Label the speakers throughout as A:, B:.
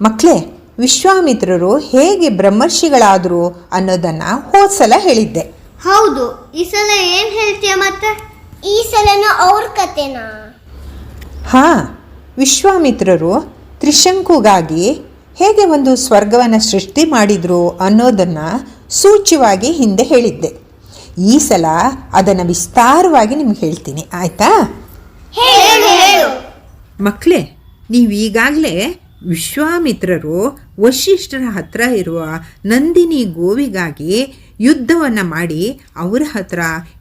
A: ಮಕ್ಕಳೇ ವಿಶ್ವಾಮಿತ್ರರು ಹೇಗೆ ಬ್ರಹ್ಮರ್ಷಿಗಳಾದರು ಅನ್ನೋದನ್ನು ಹೋದ್ಸಲ ಹೇಳಿದ್ದೆ.
B: ಹೌದು ಈ ಸಲ ಏನ್ ಹೇಳ್ತೀಯ ಮತ್ತೆ?
C: ಈ ಸಲನು ಅವ್ರ ಕತೆನಾ?
A: ಹಾಂ ವಿಶ್ವಾಮಿತ್ರರು ತ್ರಿಶಂಕುಗಾಗಿ ಹೇಗೆ ಒಂದು ಸ್ವರ್ಗವನ್ನು ಸೃಷ್ಟಿ ಮಾಡಿದರು ಅನ್ನೋದನ್ನು ಸೂಚ್ಯವಾಗಿ ಹಿಂದೆ ಹೇಳಿದ್ದೆ. ಈ ಸಲ ಅದನ್ನು ವಿಸ್ತಾರವಾಗಿ ನಿಮ್ಗೆ ಹೇಳ್ತೀನಿ ಆಯಿತಾ?
C: ಹೇಳು ಹೇಳು.
A: ಮಕ್ಕಳೇ ನೀವು ಈಗಾಗಲೇ ವಿಶ್ವಾಮಿತ್ರರು ವಶಿಷ್ಠರ ಹತ್ರ ಇರುವ ನಂದಿನಿ ಗೋವಿಗಾಗಿ ಯುದ್ಧವನ್ನು ಮಾಡಿ ಅವರ ಹತ್ರ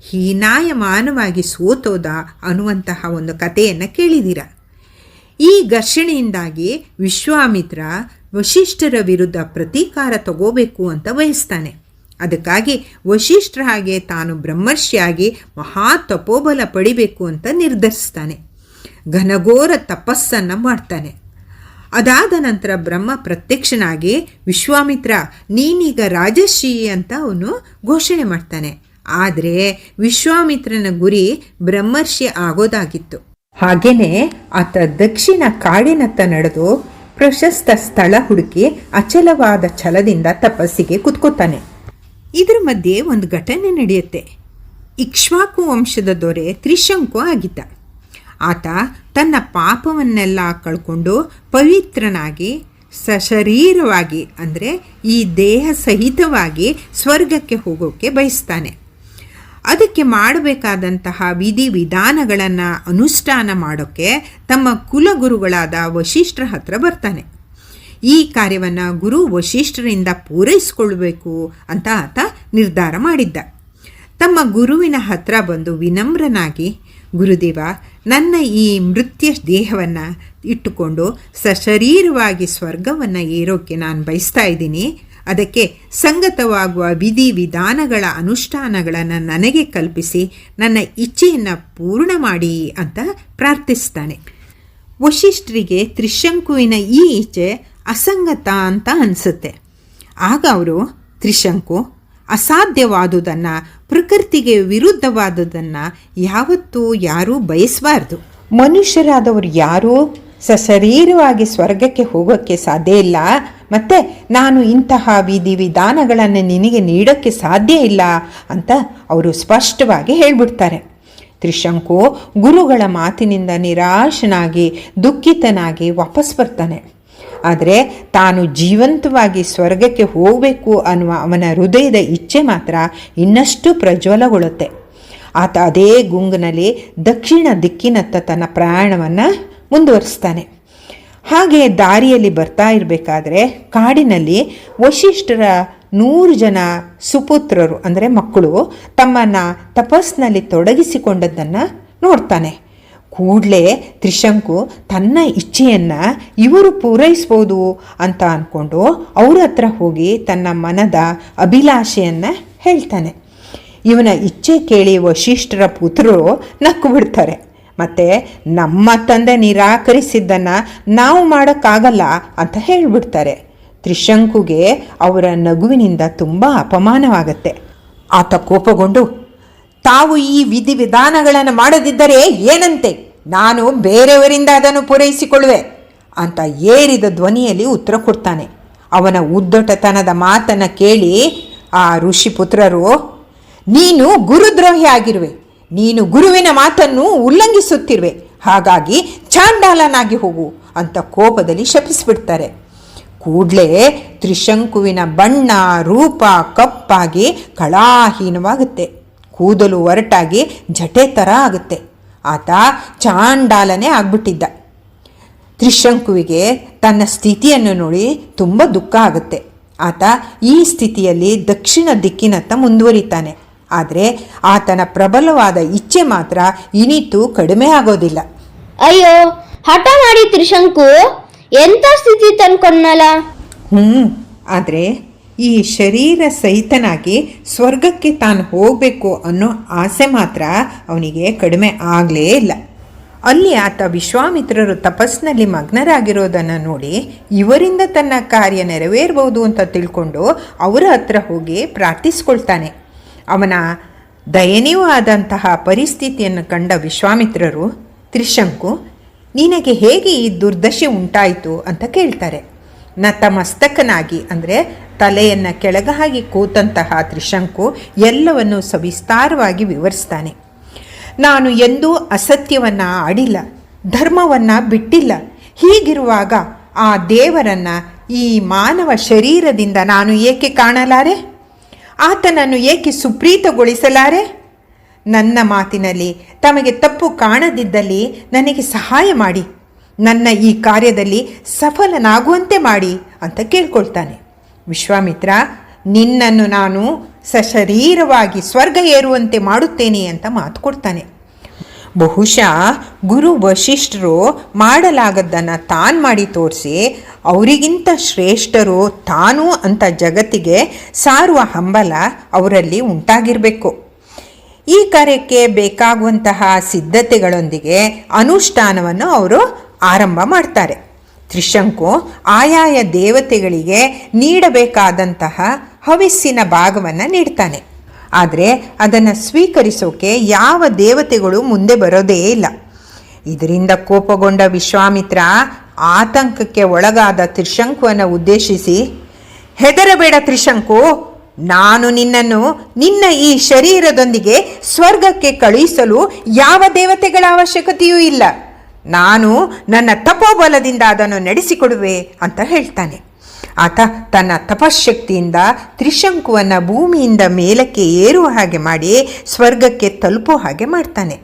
A: ಹೀನಾಯಮಾನವಾಗಿ ಸೋತೋದ ಅನ್ನುವಂತಹ ಒಂದು ಕಥೆಯನ್ನು ಕೇಳಿದ್ದೀರ ಈ ಘರ್ಷಣೆಯಿಂದಾಗಿ ವಿಶ್ವಾಮಿತ್ರ ವಶಿಷ್ಠರ ವಿರುದ್ಧ ಪ್ರತೀಕಾರ ತಗೋಬೇಕು ಅಂತ ಬಯಸ್ತಾನೆ. ಅದಕ್ಕಾಗಿ ವಶಿಷ್ಠರ ಹಾಗೆ ತಾನು ಬ್ರಹ್ಮರ್ಷಿಯಾಗಿ ಮಹಾ ತಪೋಬಲ ಪಡಿಬೇಕು ಅಂತ ನಿರ್ಧರಿಸ್ತಾನೆ. ಘನಘೋರ ತಪಸ್ಸನ್ನು ಮಾಡ್ತಾನೆ. ಅದಾದ ನಂತರ ಬ್ರಹ್ಮ ಪ್ರತ್ಯಕ್ಷನಾಗಿ, ವಿಶ್ವಾಮಿತ್ರ, ನೀನೀಗ ರಾಜಶ್ರೀ ಅಂತ ಅವನು ಘೋಷಣೆ ಮಾಡ್ತಾನೆ. ಆದರೆ ವಿಶ್ವಾಮಿತ್ರನ ಗುರಿ ಬ್ರಹ್ಮರ್ಷಿ ಆಗೋದಾಗಿತ್ತು. ಹಾಗೇನೆ ಆತ ದಕ್ಷಿಣ ಕಾಡಿನತ್ತ ನಡೆದು ಪ್ರಶಸ್ತ ಸ್ಥಳ ಹುಡುಕಿ ಅಚಲವಾದ ಛಲದಿಂದ ತಪಸ್ಸಿಗೆ ಕುತ್ಕೋತಾನೆ. ಇದರ ಮಧ್ಯೆ ಒಂದು ಘಟನೆ ನಡೆಯುತ್ತೆ. ಇಕ್ಷ್ವಾಕು ವಂಶದ ದೊರೆ ತ್ರಿಶಂಕು ಆಗಿದ್ದ. ಆತ ತನ್ನ ಪಾಪವನ್ನೆಲ್ಲ ಕಳ್ಕೊಂಡು ಪವಿತ್ರನಾಗಿ, ಸಶರೀರವಾಗಿ ಅಂದರೆ ಈ ದೇಹ ಸಹಿತವಾಗಿ ಸ್ವರ್ಗಕ್ಕೆ ಹೋಗೋಕ್ಕೆ ಬಯಸ್ತಾನೆ. ಅದಕ್ಕೆ ಮಾಡಬೇಕಾದಂತಹ ವಿಧಿ ವಿಧಾನಗಳನ್ನು ಅನುಷ್ಠಾನ ಮಾಡೋಕ್ಕೆ ತಮ್ಮ ಕುಲಗುರುಗಳಾದ ವಶಿಷ್ಠರ ಹತ್ರ ಬರ್ತಾನೆ. ಈ ಕಾರ್ಯವನ್ನು ಗುರು ವಶಿಷ್ಠರಿಂದ ಪೂರೈಸಿಕೊಳ್ಬೇಕು ಅಂತ ಆತ ನಿರ್ಧಾರ ಮಾಡಿದ್ದ. ತಮ್ಮ ಗುರುವಿನ ಹತ್ರ ಬಂದು ವಿನಮ್ರನಾಗಿ, ಗುರುದೇವ, ನನ್ನ ಈ ಮೃತ್ಯ ದೇಹವನ್ನು ಇಟ್ಟುಕೊಂಡು ಸಶರೀರವಾಗಿ ಸ್ವರ್ಗವನ್ನು ಏರೋಕ್ಕೆ ನಾನು ಬಯಸ್ತಾ ಇದ್ದೀನಿ. ಅದಕ್ಕೆ ಸಂಗತವಾಗುವ ವಿಧಿ ವಿಧಾನಗಳ ಅನುಷ್ಠಾನಗಳನ್ನು ನನಗೆ ಕಲ್ಪಿಸಿ, ನನ್ನ ಇಚ್ಛೆಯನ್ನು ಪೂರ್ಣ ಮಾಡಿ ಅಂತ ಪ್ರಾರ್ಥಿಸ್ತಾನೆ. ವಶಿಷ್ಠರಿಗೆ ತ್ರಿಶಂಕುವಿನ ಈ ಇಚ್ಛೆ ಅಸಂಗತ ಅಂತ ಅನಿಸುತ್ತೆ. ಆಗ ಅವರು, ತ್ರಿಶಂಕು, ಅಸಾಧ್ಯವಾದುದನ್ನು ಪ್ರಕೃತಿಗೆ ವಿರುದ್ಧವಾದದನ್ನು ಯಾವತ್ತೂ ಯಾರೂ ಬಯಸಬಾರ್ದು. ಮನುಷ್ಯರಾದವರು ಯಾರೂ ಸಶರೀರವಾಗಿ ಸ್ವರ್ಗಕ್ಕೆ ಹೋಗೋಕ್ಕೆ ಸಾಧ್ಯ ಇಲ್ಲ. ಮತ್ತು ನಾನು ಇಂತಹ ವಿಧಿ ವಿಧಾನಗಳನ್ನು ನಿನಗೆ ನೀಡೋಕ್ಕೆ ಸಾಧ್ಯ ಇಲ್ಲ ಅಂತ ಅವರು ಸ್ಪಷ್ಟವಾಗಿ ಹೇಳ್ಬಿಡ್ತಾರೆ. ತ್ರಿಶಂಕು ಗುರುಗಳ ಮಾತಿನಿಂದ ನಿರಾಶನಾಗಿ ದುಃಖಿತನಾಗಿ ವಾಪಸ್ ಬರ್ತಾನೆ. ಆದರೆ ತಾನು ಜೀವಂತವಾಗಿ ಸ್ವರ್ಗಕ್ಕೆ ಹೋಗಬೇಕು ಅನ್ನುವ ಅವನ ಹೃದಯದ ಇಚ್ಛೆ ಮಾತ್ರ ಇನ್ನಷ್ಟು ಪ್ರಜ್ವಲಗೊಳ್ಳುತ್ತೆ. ಆತ ಅದೇ ಗುಂಗಿನಲ್ಲಿ ದಕ್ಷಿಣ ದಿಕ್ಕಿನತ್ತ ತನ್ನ ಪ್ರಯಾಣವನ್ನು ಮುಂದುವರಿಸ್ತಾನೆ. ಹಾಗೆ ದಾರಿಯಲ್ಲಿ ಬರ್ತಾ ಇರಬೇಕಾದ್ರೆ ಕಾಡಿನಲ್ಲಿ ವಶಿಷ್ಠರ ನೂರು ಜನ ಸುಪುತ್ರರು, ಅಂದರೆ ಮಕ್ಕಳು, ತಮ್ಮನ್ನು ತಪಸ್ಸಿನಲ್ಲಿ ತೊಡಗಿಸಿಕೊಂಡದ್ದನ್ನು ನೋಡ್ತಾನೆ. ಕೂಡಲೇ ತ್ರಿಶಂಕು ತನ್ನ ಇಚ್ಛೆಯನ್ನು ಇವರು ಪೂರೈಸ್ಬೋದು ಅಂತ ಅಂದ್ಕೊಂಡು ಅವ್ರ ಹತ್ರ ಹೋಗಿ ತನ್ನ ಮನದ ಅಭಿಲಾಷೆಯನ್ನು ಹೇಳ್ತಾನೆ. ಇವನ ಇಚ್ಛೆ ಕೇಳಿ ವಶಿಷ್ಠರ ಪುತ್ರರು ನಕ್ಕು ಬಿಡ್ತಾರೆ ಮತ್ತು ನಮ್ಮ ತಂದೆ ನಿರಾಕರಿಸಿದ್ದನ್ನು ನಾವು ಮಾಡೋಕ್ಕಾಗಲ್ಲ ಅಂತ ಹೇಳಿಬಿಡ್ತಾರೆ. ತ್ರಿಶಂಕುಗೆ ಅವರ ನಗುವಿನಿಂದ ತುಂಬ ಅಪಮಾನವಾಗತ್ತೆ. ಆತ ಕೋಪಗೊಂಡು ತಾವು ಈ ವಿಧಿ ವಿಧಾನಗಳನ್ನು ಮಾಡದಿದ್ದರೆ ಏನಂತೆ? ನಾನು ಬೇರೆಯವರಿಂದ ಅದನ್ನು ಪೂರೈಸಿಕೊಳ್ಳುವೆ ಅಂತ ಏರಿದ ಧ್ವನಿಯಲ್ಲಿ ಉತ್ತರ ಕೊಡ್ತಾನೆ. ಅವನ ಉದ್ದಟತನದ ಮಾತನ್ನು ಕೇಳಿ ಆ ಋಷಿ ಪುತ್ರರು, ನೀನು ಗುರುದ್ರೋಹಿ ಆಗಿರುವೆ. ನೀನು ಗುರುವಿನ ಮಾತನ್ನು ಉಲ್ಲಂಘಿಸುತ್ತಿರುವೆ. ಹಾಗಾಗಿ ಚಾಂಡಾಲನಾಗಿ ಹೋಗು ಅಂತ ಕೋಪದಲ್ಲಿ ಶಪಿಸಿಬಿಡ್ತಾರೆ. ಕೂಡಲೇ ತ್ರಿಶಂಕುವಿನ ಬಣ್ಣ ರೂಪ ಕಪ್ಪಾಗಿ ಕಳಾಹೀನವಾಗುತ್ತೆ. ಕೂದಲು ಒರಟಾಗಿ ಜಟೆ ಥರ ಆಗುತ್ತೆ. ಆತ ಚಾಂಡಾಲನೇ ಆಗ್ಬಿಟ್ಟಿದ್ದ. ತ್ರಿಶಂಕುವಿಗೆ ತನ್ನ ಸ್ಥಿತಿಯನ್ನು ನೋಡಿ ತುಂಬ ದುಃಖ ಆಗುತ್ತೆ. ಆತ ಈ ಸ್ಥಿತಿಯಲ್ಲಿ ದಕ್ಷಿಣ ದಿಕ್ಕಿನತ್ತ ಮುಂದುವರಿತಾನೆ. ಆದರೆ ಆತನ ಪ್ರಬಲವಾದ ಇಚ್ಛೆ ಮಾತ್ರ ಇನಿತು ಕಡಿಮೆ ಆಗೋದಿಲ್ಲ.
C: ಅಯ್ಯೋ ಹಠ ಮಾಡಿ ತ್ರಿಶಂಕು ಎಂಥ ಸ್ಥಿತಿ ತಂದ್ಕೊಂಡ್ನಲ್ಲ?
A: ಹ್ಞೂ ಆದರೆ ಈ ಶರೀರ ಸಹಿತನಾಗಿ ಸ್ವರ್ಗಕ್ಕೆ ತಾನು ಹೋಗಬೇಕು ಅನ್ನೋ ಆಸೆ ಮಾತ್ರ ಅವನಿಗೆ ಕಡಿಮೆ ಆಗಲೇ ಇಲ್ಲ. ಅಲ್ಲಿ ಆತ ವಿಶ್ವಾಮಿತ್ರರು ತಪಸ್ಸಿನಲ್ಲಿ ಮಗ್ನರಾಗಿರೋದನ್ನು ನೋಡಿ ಇವರಿಂದ ತನ್ನ ಕಾರ್ಯ ನೆರವೇರಬಹುದು ಅಂತ ತಿಳ್ಕೊಂಡು ಅವರ ಹತ್ರ ಹೋಗಿ ಪ್ರಾರ್ಥಿಸ್ಕೊಳ್ತಾನೆ. ಅವನ ದಯನೀಯವಾದಂತಹ ಪರಿಸ್ಥಿತಿಯನ್ನು ಕಂಡ ವಿಶ್ವಾಮಿತ್ರರು, ತ್ರಿಶಂಕು, ನಿನಗೆ ಹೇಗೆ ಈ ದುರ್ದಶೆ ಉಂಟಾಯಿತು ಅಂತ ಕೇಳ್ತಾರೆ. ನತಮಸ್ತಕನಾಗಿ ಅಂದರೆ ತಲೆಯನ್ನು ಕೆಳಗಾಗಿ ಕೂತಂತಹ ತ್ರಿಶಂಕು ಎಲ್ಲವನ್ನು ಸವಿಸ್ತಾರವಾಗಿ ವಿವರಿಸ್ತಾನೆ. ನಾನು ಎಂದೂ ಅಸತ್ಯವನ್ನು ಆಡಿಲ್ಲ, ಧರ್ಮವನ್ನು ಬಿಟ್ಟಿಲ್ಲ. ಹೀಗಿರುವಾಗ ಆ ದೇವರನ್ನು ಈ ಮಾನವ ಶರೀರದಿಂದ ನಾನು ಏಕೆ ಕಾಣಲಾರೆ? ಆತನನ್ನು ಏಕೆ ಸುಪ್ರೀತಗೊಳಿಸಲಾರೆ? ನನ್ನ ಮಾತಿನಲ್ಲಿ ತಮಗೆ ತಪ್ಪು ಕಾಣದಿದ್ದಲ್ಲಿ ನನಗೆ ಸಹಾಯ ಮಾಡಿ. ನನ್ನ ಈ ಕಾರ್ಯದಲ್ಲಿ ಸಫಲನಾಗುವಂತೆ ಮಾಡಿ ಅಂತ ಕೇಳ್ಕೊಳ್ತಾನೆ. ವಿಶ್ವಾಮಿತ್ರ, ನಿನ್ನನ್ನು ನಾನು ಸಶರೀರವಾಗಿ ಸ್ವರ್ಗ ಏರುವಂತೆ ಮಾಡುತ್ತೇನೆ ಅಂತ ಮಾತು ಕೊಡ್ತಾನೆ. ಬಹುಶಃ ಗುರು ವಶಿಷ್ಠರು ಮಾಡಲಾಗದ್ದನ್ನು ತಾನು ಮಾಡಿ ತೋರಿಸಿ ಅವರಿಗಿಂತ ಶ್ರೇಷ್ಠರು ತಾನು ಅಂತ ಜಗತ್ತಿಗೆ ಸಾರುವ ಹಂಬಲ ಅವರಲ್ಲಿ ಉಂಟಾಗಿರಬೇಕು. ಈ ಕಾರ್ಯಕ್ಕೆ ಬೇಕಾಗುವಂತಹ ಸಿದ್ಧತೆಗಳೊಂದಿಗೆ ಅನುಷ್ಠಾನವನ್ನು ಅವರು ಆರಂಭ ಮಾಡ್ತಾರೆ. ತ್ರಿಶಂಕು ಆಯಾಯ ದೇವತೆಗಳಿಗೆ ನೀಡಬೇಕಾದಂತಹ ಹವಿಸ್ಸಿನ ಭಾಗವನ್ನು ನೀಡ್ತಾನೆ. ಆದರೆ ಅದನ್ನು ಸ್ವೀಕರಿಸೋಕೆ ಯಾವ ದೇವತೆಗಳು ಮುಂದೆ ಬರೋದೇ ಇಲ್ಲ. ಇದರಿಂದ ಕೋಪಗೊಂಡ ವಿಶ್ವಾಮಿತ್ರ ಆತಂಕಕ್ಕೆ ಒಳಗಾದ ತ್ರಿಶಂಕುವನ್ನು ಉದ್ದೇಶಿಸಿ, ಹೆದರಬೇಡ ತ್ರಿಶಂಕು, ನಾನು ನಿನ್ನನ್ನು ನಿನ್ನ ಈ ಶರೀರದೊಂದಿಗೆ ಸ್ವರ್ಗಕ್ಕೆ ಕಳುಹಿಸಲು ಯಾವ ದೇವತೆಗಳ ಅವಶ್ಯಕತೆಯೂ ಇಲ್ಲ. ನಾನು ನನ್ನ ತಪೋಬಲದಿಂದ ಅದನ್ನು ನಡೆಸಿಕೊಡುವೆ ಅಂತ ಹೇಳ್ತಾನೆ. ಆತ ತನ್ನ ತಪಶಕ್ತಿಯಿಂದ ತ್ರಿಶಂಕುವನ್ನು ಭೂಮಿಯಿಂದ ಮೇಲಕ್ಕೆ ಏರುವ ಹಾಗೆ ಮಾಡಿ ಸ್ವರ್ಗಕ್ಕೆ ತಲುಪೋ ಹಾಗೆ ಮಾಡ್ತಾನೆ.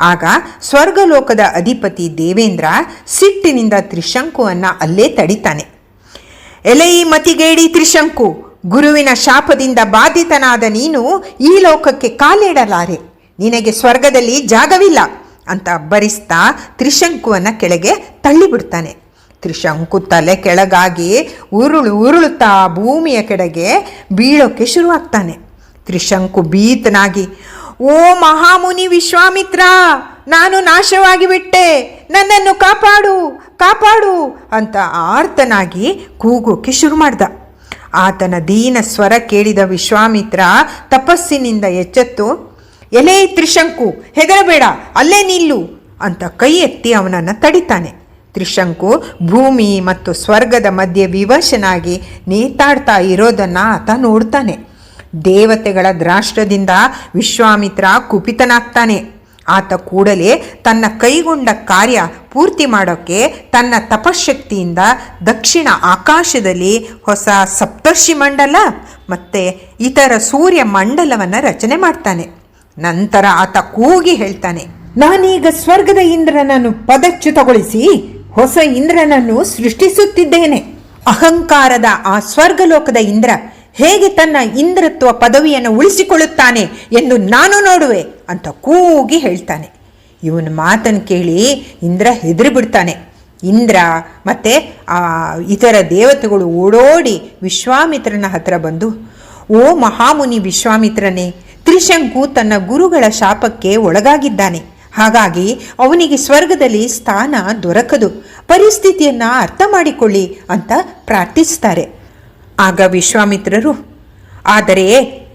A: ಆಗ ಸ್ವರ್ಗಲೋಕದ ಅಧಿಪತಿ ದೇವೇಂದ್ರ ಸಿಟ್ಟಿನಿಂದ ತ್ರಿಶಂಕುವನ್ನು ಅಲ್ಲೇ ತಡಿತಾನೆ. ಎಲೈ ಮತಿಗೇಡಿ ತ್ರಿಶಂಕು, ಗುರುವಿನ ಶಾಪದಿಂದ ಬಾಧಿತನಾದ ನೀನು ಈ ಲೋಕಕ್ಕೆ ಕಾಲಿಡಲಾರೆ. ನಿನಗೆ ಸ್ವರ್ಗದಲ್ಲಿ ಜಾಗವಿಲ್ಲ. ಅಂತ ಅಬ್ಬರಿಸ್ತಾ ತ್ರಿಶಂಕುವನ್ನು ಕೆಳಗೆ ತಳ್ಳಿಬಿಡ್ತಾನೆ. ತ್ರಿಶಂಕು ತಲೆ ಕೆಳಗಾಗಿ ಉರುಳು ಉರುಳುತ್ತಾ ಭೂಮಿಯ ಕೆಳಗೆ ಬೀಳೋಕ್ಕೆ ಶುರುವಾಗ್ತಾನೆ. ತ್ರಿಶಂಕು ಭೀತನಾಗಿ, ಓ ಮಹಾಮುನಿ ವಿಶ್ವಾಮಿತ್ರ, ನಾನು ನಾಶವಾಗಿ ಬಿಟ್ಟೆ ನನ್ನನ್ನು ಕಾಪಾಡು ಕಾಪಾಡು ಅಂತ ಆರ್ತನಾಗಿ ಕೂಗೋಕೆ ಶುರು ಮಾಡ್ದ ಆತನ ದೀನ ಸ್ವರ ಕೇಳಿದ ವಿಶ್ವಾಮಿತ್ರ ತಪಸ್ಸಿನಿಂದ ಎಚ್ಚೆತ್ತು ಎಲೇ ತ್ರಿಶಂಕು ಹೆದರಬೇಡ ಅಲ್ಲೇ ನಿಲ್ಲು ಅಂತ ಕೈ ಎತ್ತಿ ಅವನನ್ನು ತಡಿತಾನೆ. ತ್ರಿಶಂಕು ಭೂಮಿ ಮತ್ತು ಸ್ವರ್ಗದ ಮಧ್ಯೆ ವಿವಶನಾಗಿ ನೇತಾಡ್ತಾ ಇರೋದನ್ನು ಆತ ನೋಡ್ತಾನೆ. ದೇವತೆಗಳ ದ್ರಾಷ್ಟ್ರದಿಂದ ವಿಶ್ವಾಮಿತ್ರ ಕುಪಿತನಾಗ್ತಾನೆ. ಆತ ಕೂಡಲೇ ತನ್ನ ಕೈಗೊಂಡ ಕಾರ್ಯ ಪೂರ್ತಿ ಮಾಡೋಕ್ಕೆ ತನ್ನ ತಪಶಕ್ತಿಯಿಂದ ದಕ್ಷಿಣ ಆಕಾಶದಲ್ಲಿ ಹೊಸ ಸಪ್ತರ್ಷಿ ಮಂಡಲ ಮತ್ತು ಇತರ ಸೂರ್ಯ ಮಂಡಲವನ್ನು ರಚನೆ ಮಾಡ್ತಾನೆ. ನಂತರ ಆತ ಕೂಗಿ ಹೇಳ್ತಾನೆ, ನಾನೀಗ ಸ್ವರ್ಗದ ಇಂದ್ರನನ್ನು ಪದಚ್ಯುತಗೊಳಿಸಿ ಹೊಸ ಇಂದ್ರನನ್ನು ಸೃಷ್ಟಿಸುತ್ತಿದ್ದೇನೆ. ಅಹಂಕಾರದ ಆ ಸ್ವರ್ಗಲೋಕದ ಇಂದ್ರ ಹೇಗೆ ತನ್ನ ಇಂದ್ರತ್ವ ಪದವಿಯನ್ನು ಉಳಿಸಿಕೊಳ್ಳುತ್ತಾನೆ ಎಂದು ನಾನು ನೋಡುವೆ ಅಂತ ಕೂಗಿ ಹೇಳ್ತಾನೆ. ಇವನ ಮಾತನ್ನು ಕೇಳಿ ಇಂದ್ರ ಹೆದರಿ ಬಿಡ್ತಾನೆ. ಇಂದ್ರ ಮತ್ತೆ ಆ ಇತರ ದೇವತೆಗಳು ಓಡೋಡಿ ವಿಶ್ವಾಮಿತ್ರನ ಹತ್ರ ಬಂದು, ಓ ಮಹಾಮುನಿ ವಿಶ್ವಾಮಿತ್ರನೇ ತ್ರಿಶಂಕು ತನ್ನ ಗುರುಗಳ ಶಾಪಕ್ಕೆ ಒಳಗಾಗಿದ್ದಾನೆ. ಹಾಗಾಗಿ ಅವನಿಗೆ ಸ್ವರ್ಗದಲ್ಲಿ ಸ್ಥಾನ ದೊರಕದು. ಪರಿಸ್ಥಿತಿಯನ್ನು ಅರ್ಥ ಮಾಡಿಕೊಳ್ಳಿ ಅಂತ ಪ್ರಾರ್ಥಿಸ್ತಾರೆ ಆಗ ವಿಶ್ವಾಮಿತ್ರರು, ಆದರೆ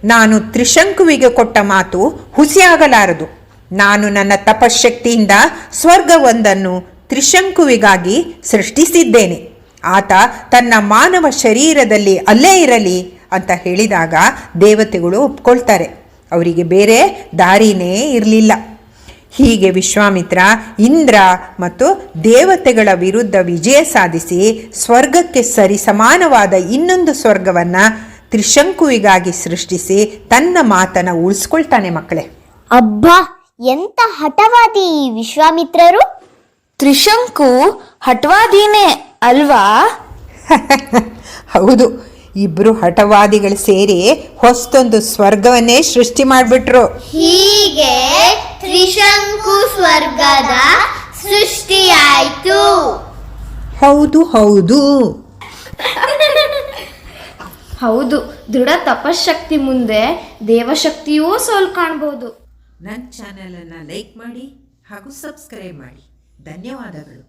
A: ನಾನು ತ್ರಿಶಂಕುವಿಗೆ ಕೊಟ್ಟ ಮಾತು ಹುಸಿಯಾಗಲಾರದು. ನಾನು ನನ್ನ ತಪಶಕ್ತಿಯಿಂದ ಸ್ವರ್ಗವೊಂದನ್ನು ತ್ರಿಶಂಕುವಿಗಾಗಿ ಸೃಷ್ಟಿಸಿದ್ದೇನೆ. ಆತ ತನ್ನ ಮಾನವ ಶರೀರದಲ್ಲಿ ಅಲ್ಲೇ ಇರಲಿ ಅಂತ ಹೇಳಿದಾಗ ದೇವತೆಗಳು ಒಪ್ಕೊಳ್ತಾರೆ. ಅವರಿಗೆ ಬೇರೆ ದಾರಿನೇ ಇರಲಿಲ್ಲ. ಹೀಗೆ ವಿಶ್ವಾಮಿತ್ರ ಇಂದ್ರ ಮತ್ತು ದೇವತೆಗಳ ವಿರುದ್ಧ ವಿಜಯ ಸಾಧಿಸಿ ಸ್ವರ್ಗಕ್ಕೆ ಸರಿ ಸಮಾನವಾದ ಇನ್ನೊಂದು ಸ್ವರ್ಗವನ್ನು ತ್ರಿಶಂಕುವಿಗಾಗಿ ಸೃಷ್ಟಿಸಿ ತನ್ನ ಮಾತನ್ನು ಉಳಿಸ್ಕೊಳ್ತಾನೆ ಮಕ್ಕಳೇ.
C: ಅಬ್ಬಾ ಎಂತ ಹಠವಾದಿ ಈ ವಿಶ್ವಾಮಿತ್ರರು?
D: ತ್ರಿಶಂಕು ಹಠವಾದಿನೇ ಅಲ್ವಾ?
A: ಹೌದು ಇಬ್ಬರು ಹಠವಾದಿಗಳು ಸೇರಿ ಹೊಸ್ತೊಂದು ಸ್ವರ್ಗವನ್ನೇ ಸೃಷ್ಟಿ ಮಾಡಿಬಿಟ್ರು.
B: ಹೀಗೆ ತ್ರಿಶಂಕು ಸ್ವರ್ಗದ ಸೃಷ್ಟಿಯಾಯಿತು.
A: ಹೌದು ಹೌದು.
D: ಹೌದು ದೃಢ ತಪಶಕ್ತಿ ಮುಂದೆ ದೇವಶಕ್ತಿಯೂ ಸೋಲ್ ಕಾಣಬಹುದು
A: ನನ್ನ ಚಾನೆಲನ್ನು ಲೈಕ್ ಮಾಡಿ ಹಾಗೂ ಸಬ್ಸ್ಕ್ರೈಬ್ ಮಾಡಿ. ಧನ್ಯವಾದಗಳು.